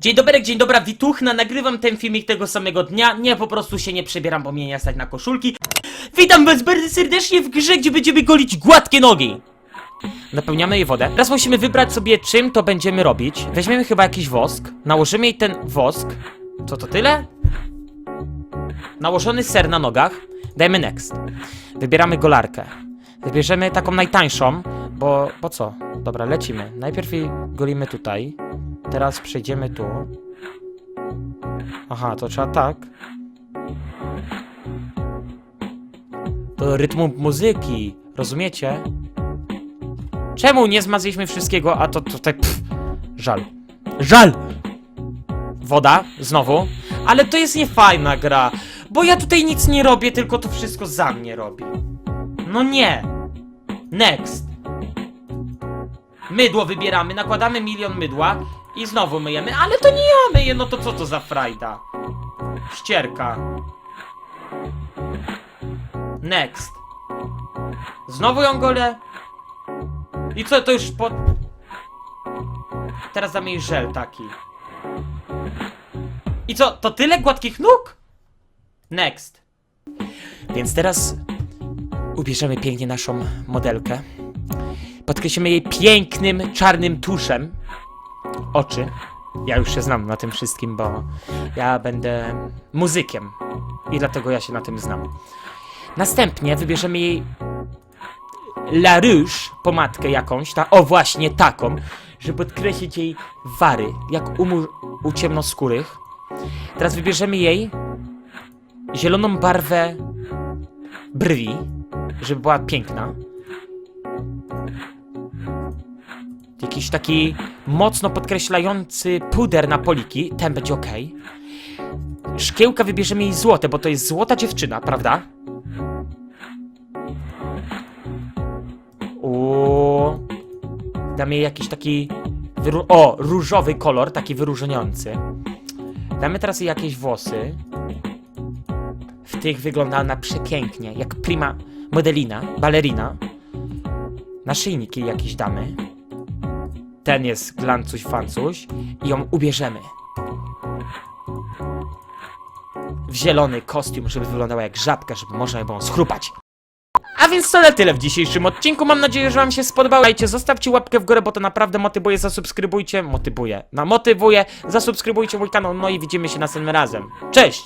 Dzień dobry, dzień dobra, Wituchna, nagrywam ten filmik tego samego dnia. Nie, po prostu się nie przebieram, bo mnie nie stać na koszulki. Witam was bardzo serdecznie w grze, gdzie będziemy golić gładkie nogi. Napełniamy jej wodę. Teraz musimy wybrać sobie, czym to będziemy robić. Weźmiemy chyba jakiś wosk, nałożymy jej ten wosk. Co to tyle? Nałożony ser na nogach. Dajmy next. Wybieramy golarkę. Wybierzemy taką najtańszą, bo... po co? Dobra, lecimy. Najpierw golimy tutaj. Teraz przejdziemy tu. Aha, to trzeba tak. Rytmu muzyki, rozumiecie? Czemu nie zmazaliśmy wszystkiego, a to tutaj pff, żal. Żal! Woda, znowu. Ale to jest niefajna gra, bo ja tutaj nic nie robię, tylko to wszystko za mnie robi. No nie. Next. Mydło wybieramy, nakładamy milion mydła i znowu myjemy, ale to nie ja myję, no to co to za frajda? Ścierka. Next. Znowu ją golę. I co, to już po... Teraz damy jej żel taki. I co, to tyle gładkich nóg? Next. Więc teraz ubierzemy pięknie naszą modelkę. Podkreślimy jej pięknym, czarnym tuszem oczy. Ja już się znam na tym wszystkim, bo ja będę muzykiem i dlatego ja się na tym znam. Następnie wybierzemy jej La Rouge, pomadkę jakąś, ta, o właśnie taką, żeby podkreślić jej wary, jak u, u ciemnoskórych. Teraz wybierzemy jej zieloną barwę brwi, żeby była piękna. Jakiś taki mocno podkreślający puder na poliki, ten będzie ok. Szkiełka wybierzemy jej złote, bo to jest złota dziewczyna, prawda? Uuu. Damy jej jakiś taki. O, różowy kolor, taki wyróżniający. Damy teraz jej jakieś włosy. W tych wygląda ona przepięknie, jak prima modelina, balerina. Naszyjnik jej jakiś damy. Ten jest glancuś fancuś i ją ubierzemy. W zielony kostium, żeby wyglądała jak żabka, żeby można ją schrupać. A więc to na tyle w dzisiejszym odcinku. Mam nadzieję, że Wam się spodobało. Dajcie, zostawcie łapkę w górę, bo to naprawdę motywuje. Zasubskrybujcie, motywuje, no motywuje. Zasubskrybujcie mój kanał, no i widzimy się następnym razem. Cześć!